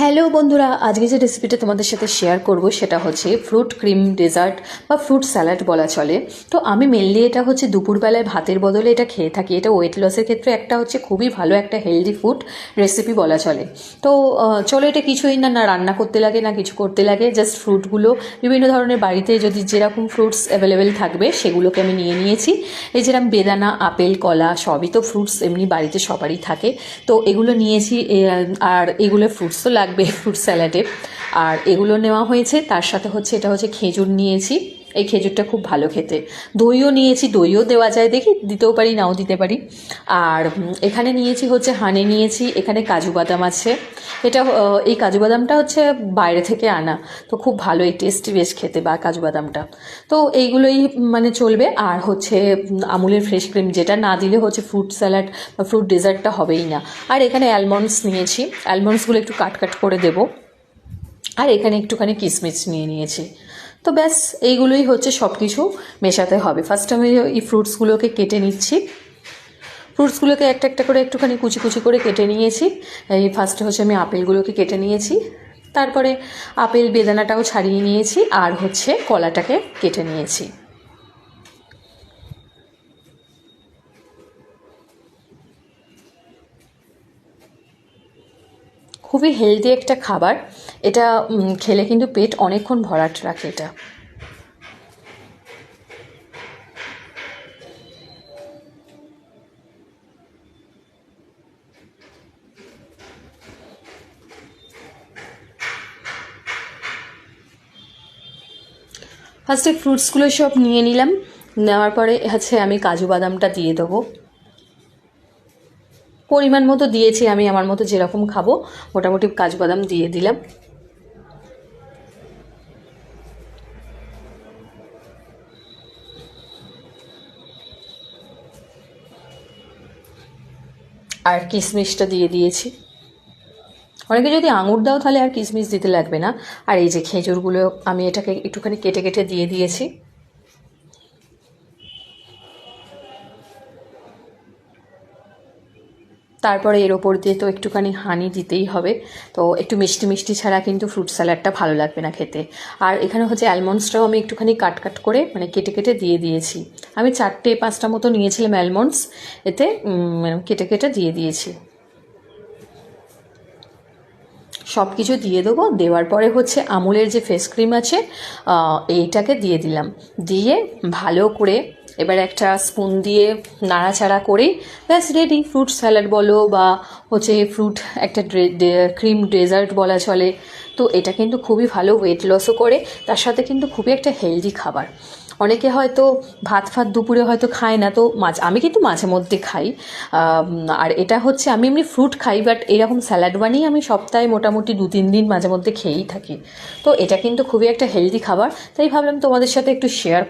Hello বন্ধুরা, আজকে যে রেসিপিটা তোমাদের সাথে শেয়ার করব সেটা হচ্ছে ফ্রুট ক্রিম ডেজার্ট বা ফ্রুট স্যালাড বলা চলে। তো আমি মেনলি এটা হচ্ছে দুপুরবেলায় ভাতের বদলে এটা খেয়ে থাকি। এটা ওয়েট লসের ক্ষেত্রে একটা হচ্ছে খুবই ভালো একটা হেলদি ফুড রেসিপি বলা চলে। তো চলো এটা কিছুই না না রান্না করতে লাগে, না কিছু করতে লাগে জাস্ট ফ্রুটগুলো বিভিন্ন ধরনের বাড়িতে যদি যেরকম ফ্রুটস অ্যাভেলেবেল থাকবে, সেগুলোকে আমি নিয়ে নিয়েছি। এই যেরকম বেদানা, আপেল, কলা, সবই তো ফ্রুটস এমনি বাড়িতে সবারই থাকে। তো এগুলো নিয়েছি আর এগুলো ফ্রুটস তো লাগবে ফ্রুট স্যালাডে। আর এগুলো নেওয়া হয়েছে। তার সাথে হচ্ছে এটা হচ্ছে খেজুর নিয়েছি। এই খেজুরটা খুব ভালো খেতে। দইও নিয়েছি, দইও দেওয়া যায়, দেখি দিতেও পারি, নাও দিতে পারি। আর এখানে নিয়েছি হচ্ছে হানে নিয়েছি, এখানে কাজু বাদাম আছে। এটা এই কাজু বাদামটা হচ্ছে বাইরে থেকে আনা, তো খুব ভালো, এই টেস্টি বেশ খেতে বা কাজু বাদামটা। তো এইগুলোই মানে চলবে, আর হচ্ছে আমুলের ফ্রেশ ক্রিম, যেটা না দিলে হচ্ছে ফ্রুট স্যালাড বা ফ্রুট ডেজার্টটা হবেই না। আর এখানে অ্যালমন্ডস নিয়েছি অ্যালমন্ডসগুলো একটু কাট কাট করে দেবো। আর এখানে একটুখানি কিশমিশ নিয়ে নিয়েছি। তো ব্যাস, এইগুলোই হচ্ছে সব কিছু মেশাতে হবে। ফার্স্ট আমি এই ফ্রুটসগুলোকে কেটে নিচ্ছি। ফ্রুটসগুলোকে একটা একটা করে একটুখানি কুচি কুচি করে কেটে নিয়েছি। এই ফার্স্টে হচ্ছে আমি আপেলগুলোকে কেটে নিয়েছি। তারপরে আপেল বেদানাটাও ছাড়িয়ে নিয়েছি। আর হচ্ছে কলাটাকে কেটে নিয়েছি। খুবই হেলদি একটা খাবার। এটা খেলে কিন্তু পেট অনেকক্ষণ ভরাট রাখে এটা। ফার্স্টে ফ্রুটসগুলো সব নিয়ে নিলাম। নেওয়ার পরে হচ্ছে আমি কাজু বাদামটা দিয়ে দেবো। পরিমাণ মতো দিয়েছি আমি আমার মতো যেরকম খাব, মোটামুটি কাজু বাদাম দিয়ে দিলাম। আর কিশমিশটা দিয়ে দিয়েছি। অনেকে যদি আঙুর দাও তাহলে আর কিশমিশ দিতে লাগবে না। আর এই যে খেজুরগুলো আমি এটাকে একটুখানি কেটে কেটে দিয়ে দিয়েছি। তারপরে এর ওপর দিয়ে তো একটুখানি হানি দিতেই হবে। তো একটু মিষ্টি মিষ্টি ছাড়া কিন্তু ফ্রুট স্যালাডটা ভালো লাগবে না খেতে। আর এখানে হচ্ছে অ্যালমন্ডসটাও আমি একটুখানি কাট কাট করে মানে কেটে কেটে দিয়ে দিয়েছি। আমি চারটে পাঁচটা মতো নিয়েছিলাম অ্যালমন্ডস। এতে কেটে কেটে দিয়ে দিয়েছি। সব কিছু দিয়ে দেবো। দেওয়ার পরে হচ্ছে আমুলের যে ফেস ক্রিম আছে এইটাকে দিয়ে দিলাম। দিয়ে ভালো করে এবার একটা স্পুন দিয়ে নাড়াচাড়া করেই ব্যাস রেডি ফ্রুট স্যালাড বলো বা হচ্ছে ফ্রুট একটা ক্রিম ডেজার্ট বলা চলে। তো এটা কিন্তু খুবই ভালো ওয়েট লসও করে, তার সাথে কিন্তু খুবই একটা হেলদি খাবার। অনেকে হয়তো ভাত ফাত দুপুরে হয়তো খায় না, তো মাছ আমি কিন্তু মাঝে মধ্যে খাই। আর এটা হচ্ছে আমি এমনি ফ্রুট খাই বাট এরকম স্যালাড বানিয়ে আমি সপ্তাহে মোটামুটি দু তিন দিন মাঝে মধ্যে খেয়েই থাকি। তো এটা কিন্তু খুবই একটা হেলদি খাবার, তাই ভাবলাম তোমাদের সাথে একটু শেয়ার